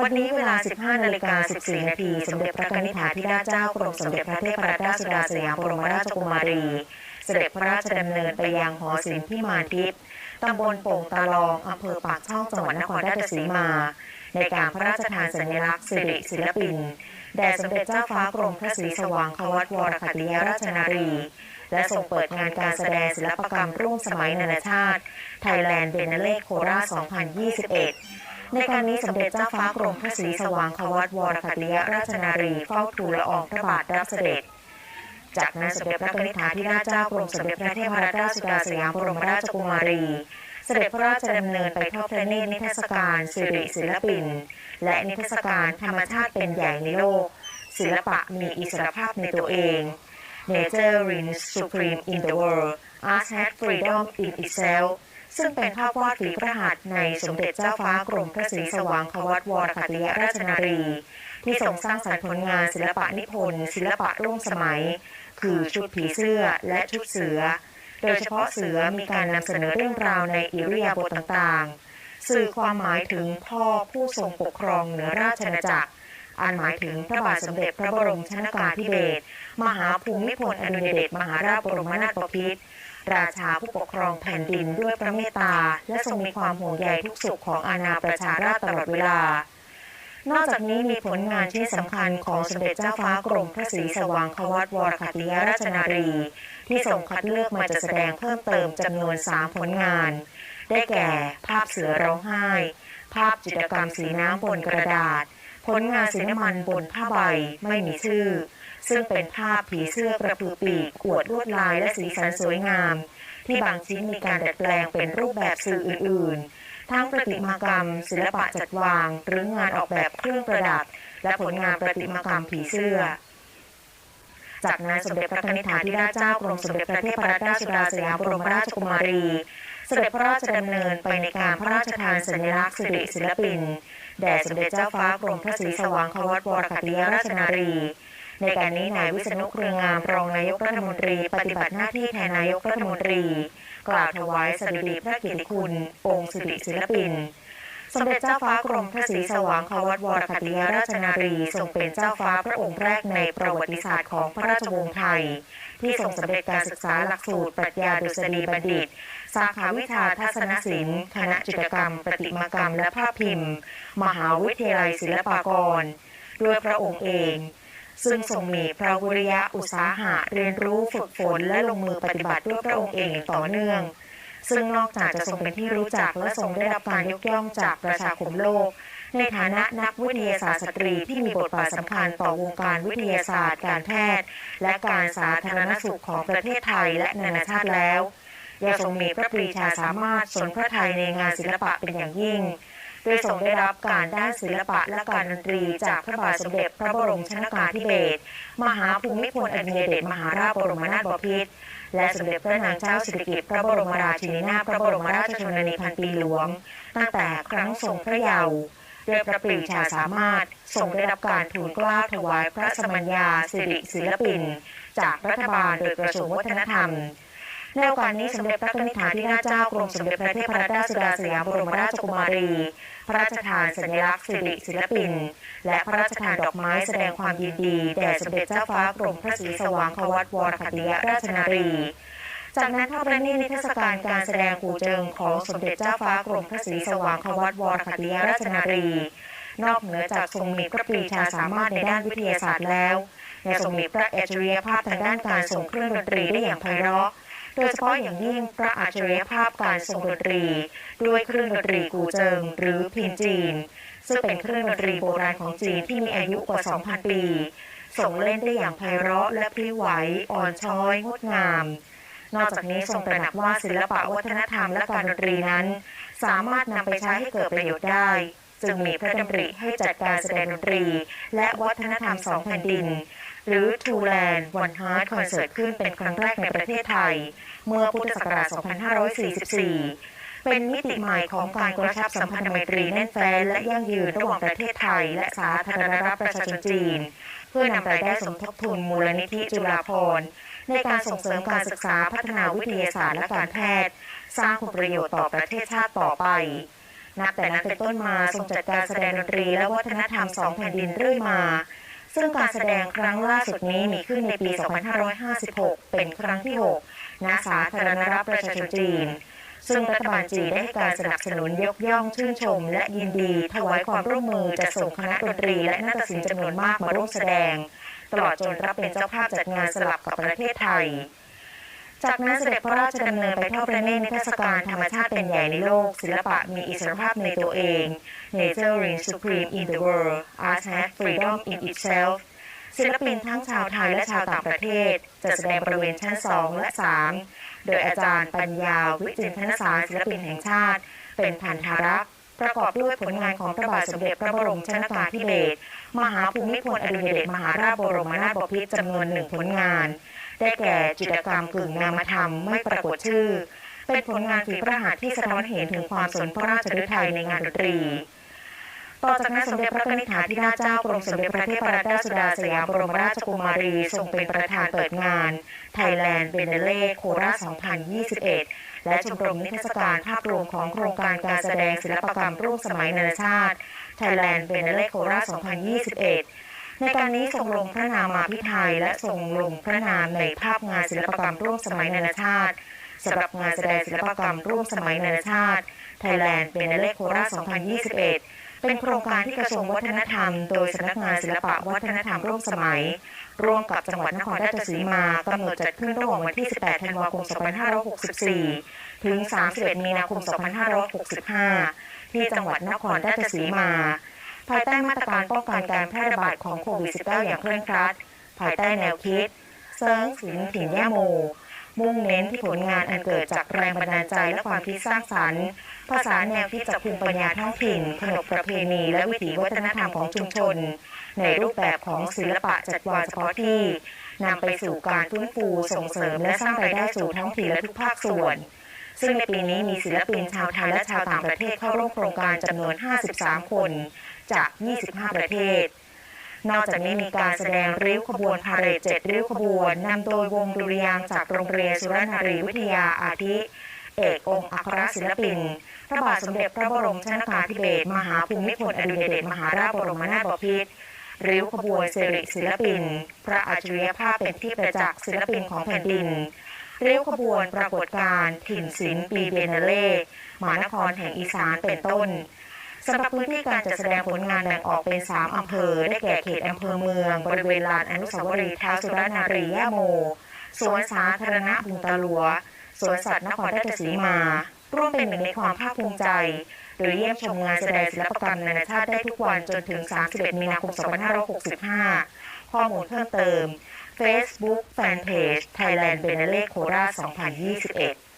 วันนี้เวลา 15 นาฬิกา 14 นาที สมเด็จพระกนิษฐาธิราชเจ้ากรมสมเด็จพระเทพรัตนราชสุดาสยามบรมราชกุมารี เสด็จพระราชดำเนินไปยังหอศิลป์พิมานทิพย์ตำบลโป่งตาลองอำเภอปากช่องจังหวัดนครราชสีมา ในการพระราชทานสัญลักษณ์สิริศิลปิน แด่สมเด็จเจ้าฟ้ากรมพระศรีสว่างควัตวรคติยราชนารี และทรงเปิดงานการแสดงศิลปกรรมร่วมสมัยนานาชาติไทยแลนด์เบนเล่โคราช2021 ในการนี้สมเด็จเจ้าฟ้ากรมพระศรีสว่างควัตวรคติยราชนารีเฝ้าทูลละอองพระบาทรับเสด็จ จากนั้นสมเด็จพระนิธิฐาธิราชเจ้ากรมสมเด็จพระเทพรัตนราชสุดาสยามบรมราชกุมารี เสด็จพระราชดำเนินไปทอดพระเนตรนิทรรศการสิริศิลปิน และนิทรรศการธรรมชาติเป็นใหญ่ในโลก ศิลปะมีอิสรภาพในตัวเอง Nature reigns supreme in the world Art has freedom in itself ซึ่งเป็นภาพวาดฝีพระหัตถ์ในสมเด็จเจ้าฟ้ากรมพระศรีสว่างควัตวรคติยราชนารี ที่ทรงสร้างสรรค์ผลงานศิลปะนิพนธ์ศิลปะร่วมสมัย คือชุดผีเสื้อและชุดเสือ โดยเฉพาะเสือมีการนำเสนอเรื่องราวในอิริยาบถต่างๆ สื่อความหมายถึงพ่อผู้ทรงปกครองเหนือราชอาณาจักรอันหมายถึงพระบาทสมเด็จพระบรมชนกาธิเบศรมหาภูมิพลอดุลยเดชมหาราชบรมนาถบพิตร ราชาผู้ปกครองแผ่นดินด้วยพระเมตตา และทรงมีความห่วงใยทุกสุขของอาณาประชาราษฎร์ตลอดเวลา นอกจากนี้มีผลงานที่สำคัญของสมเด็จเจ้าฟ้ากรมพระศรีสว่างควัตวรคติยราชนารี ที่ทรงคัดเลือกมาจัดแสดงเพิ่มเติมจำนวน 3 ผลงาน ได้แก่ ภาพเสือร้องไห้ ภาพจิตรกรรมสีน้ำบนกระดาษ ผลงานสีน้ำมันบนผ้าใบไม่มีชื่อ ซึ่งเป็นภาพผีเสื้อกระพือปีกอวดลวดลายและสีสันสวยงาม ที่บางชิ้นมีการดัดแปลงเป็นรูปแบบสื่ออื่น ๆ ทั้งประติมากรรม ศิลปะจัดวาง หรืองานออกแบบเครื่องประดับ และผลงานประติมากรรมผีเสื้อจากนั้นสมเด็จพระนิธิฐาธิราชเจ้ากรมสมเด็จพระเทพรัตนราชสุดาสยามบรมราชกุมารี เสด็จพระราชดำเนินไปในการพระราชทานสัญลักษณ์สิริศิลปิน แด่สมเด็จเจ้าฟ้ากรมพระศรีสว่างควัตวรคติยราชนารี ในการนี้นายวิษณุเครืองามรองนายกรัฐมนตรีปฏิบัติหน้าที่แทนนายกรัฐมนตรี กล่าวถวายสดุดีพระเกียรติคุณ องค์สิริศิลปิน สมเด็จเจ้าฟ้ากรมพระศรีสว่างควัตวรคติยราชนารีทรงเป็นเจ้าฟ้าพระองค์แรกในประวัติศาสตร์ของพระราชวงศ์ไทย ที่ทรงสำเร็จการศึกษาหลักสูตรปรัชญาดุษฎีบัณฑิตสาขาวิชาทัศนศิลป์ คณะจิตรกรรม ประติมากรรม และภาพพิมพ์ มหาวิทยาลัยศิลปากร ด้วยพระองค์เอง ซึ่งทรงมีพระวิริยะอุตสาหะเรียนรู้ฝึกฝนและลงมือปฏิบัติด้วยพระองค์เองอย่างต่อเนื่อง ซึ่งนอกจากจะทรงเป็นที่รู้จักและทรงได้รับการยกย่องจากประชาคมโลก ในฐานะนักวิทยาศาสตร์สตรีที่มีบทบาทสำคัญต่อวงการวิทยาศาสตร์ การแพทย์ และการสาธารณสุขของประเทศไทยและนานาชาติแล้วยังทรงมีพระปรีชาสามารถสนพระไทยในงานศิลปะเป็นอย่างยิ่ง โดยทรงได้รับการด้านศิลปะและการดนตรี จากพระบาทสมเด็จพระบรมชนกาธิเบศรมหาภูมิพลอดุลยเดชมหาราชบรมนาถบพิตรและสมเด็จพระนางเจ้าสิริกิติ์พระบรมราชินีนาถพระบรมราชชนนีพันปีหลวง ตั้งแต่ครั้งทรงพระเยาว์ด้วยพระปรีชาสามารถทรงได้รับการทูลเกล้าถวายพระสมัญญาสิริศิลปิน จากรัฐบาลโดยกระทรวงวัฒนธรรม ในโอกาสนี้สมเด็จพระนิธิฐาธิราชเจ้ากรมสมเด็จพระเทพรัตนราชสุดาสยามบรมราชกุมารี พระราชทานสัญลักษณ์สิริศิลปิน และพระราชทานดอกไม้แสดงความยินดีแด่สมเด็จเจ้าฟ้ากรมพระศรีสว่างควัตวรคติยราชนารีจากนั้นทอดพระเนตรนิทรรศการการแสดงกูเจิงของสมเด็จเจ้าฟ้ากรมพระศรีสว่างควัตวรคติยราชนารี นอกเหนือจากทรงมีพระปรีชาสามารถในด้านวิทยาศาสตร์แล้วยังทรงมีพระอัจฉริยภาพทางด้านการส่งเครื่องดนตรีได้อย่างไพเราะ โดยเฉพาะอย่างยิ่งพระอัจฉริยภาพการทรงดนตรี ด้วยเครื่องดนตรีกูเจิง หรือพินจีน ซึ่งเป็นเครื่องดนตรีโบราณของจีนที่มีอายุกว่า 2,000 ปีส่งเล่นได้อย่างไพเราะและพริ้วไหวอ่อนช้อยงดงาม นอกจากนี้ทรงตระหนักว่าศิลปะวัฒนธรรมและการดนตรีนั้น สามารถนำไปใช้ให้เกิดประโยชน์ได้ จึงมีพระดำริให้จัดการแสดงดนตรี และวัฒนธรรมสองแผ่นดิน หรือ Two Land One Heart Concert ขึ้นเป็นครั้งแรกในประเทศไทย เมื่อพุทธศักราช 2544 เป็นมิติใหม่ของการกระชับสัมพันธไมตรีแน่นแฟ้นและยั่งยืนระหว่างประเทศไทย และสาธารณรัฐประชาชนจีน เพื่อนำรายได้สมทบทุนมูลนิธิจุฬาภรณ์ในการส่งเสริมการศึกษาพัฒนาวิทยาศาสตร์และการแพทย์ สร้างคุณประโยชน์ต่อประเทศชาติต่อไป นับแต่นั้นเป็นต้นมาทรงจัดการแสดงดนตรีและวัฒนธรรมสองแผ่นดินเรื่อยมา ซึ่งการแสดงครั้งล่าสุดนี้มีขึ้นในปี 2556 เป็นครั้งที่ 6 ณ สาธารณรัฐประชาชนจีน ซึ่งรัฐบาลจีนได้ให้การสนับสนุนยกย่องชื่นชม และยินดีถวายความร่วมมือจะส่งคณะดนตรีและนาฏศิลป์จำนวนมากมาร่วมแสดง ตลอดจนรับเป็นเจ้าภาพจัดงานสลับกับประเทศไทย จากนั้นเสด็จพระราชดำเนินไปทอดพระเนตรนิทรรศการธรรมชาติเป็นใหญ่ในโลก ศิลปะมีอิสรภาพในตัวเอง Nature reigns supreme in the world Art has freedom in itself ศิลปินทั้งชาวไทยและชาวต่างประเทศจะแสดงบริเวณชั้น 2 และ 3 โดยอาจารย์ปัญญาวิจิตรนสารศิลปินแห่งชาติ เป็นพันธารักษ์ประกอบด้วยผลงานของพระบาทสมเด็จพระบรมชนกาธิเบศรมหาภูมิพลอดุลยเดชมหาราชบรมนาถบพิตรจำนวนหนึ่งผลงาน ได้แก่จิตรกรรมกึ่งนามธรรมไม่ปรากฏชื่อ เป็นผลงานฝีพระหัตถ์ที่สะท้อนเห็นถึงความสนพระราชฤทัยในงานดนตรี ต่อจากนั้นสมเด็จพระนิธิถาธิราชเจ้ากรมสมเด็จพระเทพรัตนราชสุดาสยามบรมราชกุมารีทรงเป็นประธานเปิดงาน Thailand b e n e l e โคราช 2021 และชมรมนิทรรศการภาพรวมของโครงการการแสดงศิลปกรรมร่วมสมัยนานาชาติ Thailand b e n e l e โคราช 2021 ในการนี้ทรงลงพระนามาพิไทย และทรงลงพระนามในภาพงานศิลปกรรมร่วมสมัยนานาชาติสำหรับงานแสดงศิลปกรรมร่วมสมัยนานาชาติ Thailand b e n e l e โคราช 2021 เป็นโครงการที่กระทรวงวัฒนธรรม โดยสำนักงานศิลปะวัฒนธรรมร่วมสมัย ร่วมกับจังหวัดนครราชสีมากำหนดจัดขึ้นระหว่างวันที่ 18 ธันวาคม 2564 ถึง 31 มีนาคม 2565 ที่จังหวัดนครราชสีมาายใต้มาตรการป้องกันการแพร่ระบาดของโควิด -19 อย่างเคร่งครัด ภายใต้แนวคิดเซิร์งสินถิ่นย่าโม มุ่งเน้นที่ผลงานอันเกิดจากแรงบันดาลใจและความคิดสร้างสรรค์ภาษาแนวคิดจากภูมิปัญญาท้องถิ่นขนบประเพณีและวิถีวัฒนธรรมของชุมชน ในรูปแบบของศิลปะจัดวางเฉพาะที่นำไปสู่การฟื้นฟูส่งเสริมและสร้างรายได้สู่ท้องถิ่นและทุกภาคส่วน ซึ่งในปีนี้มีศิลปินชาวไทยและชาวต่างประเทศเข้าร่วมโครงการจำนวน 53 คน จาก 25 ประเทศ นอกจากนี้มีการแสดงริ้วขบวนพาเหรดเจ็ดริ้วขบวนนำโดยวงดุริยางค์จากโรงเรียนสุรนารีวิทยาอาทิ เอกองค์อัครศิลปิน พระบาทสมเด็จพระบรมชนกาธิเบศรมหาภูมิพลอดุลยเดชมหาราชบรมนาถบพิตรริ้วขบวนเสริศิลปิน พระอัจฉริยภาพเป็นที่ประจักษ์ศิลปินของแผ่นดินริ้วขบวนปรากฏการณ์ถิ่นศิลป์ปีเบเนเล่มหานครแห่งอีสานเป็นต้น สำหรับพื้นที่การจัดแสดงผลงานแบ่งออกเป็น 3 อำเภอ ได้แก่เขตอำเภอเมือง บริเวณลานอนุสาวรีย์ท้าวสุรนารีย่โม สวนสาธารณะบุงตาหลัว สวนสัตว์นครราชสีมา ร่วมเป็นหนึ่งในความภาคภูมิใจ โดยเยี่ยมชมงานแสดงศิลปกรรมนานาชาติได้ทุกวันจนถึง 31 มีนาคม 2565 ข้อมูลเพิ่มเติม Facebook Fanpage Thailand b e n e l e โคราช2021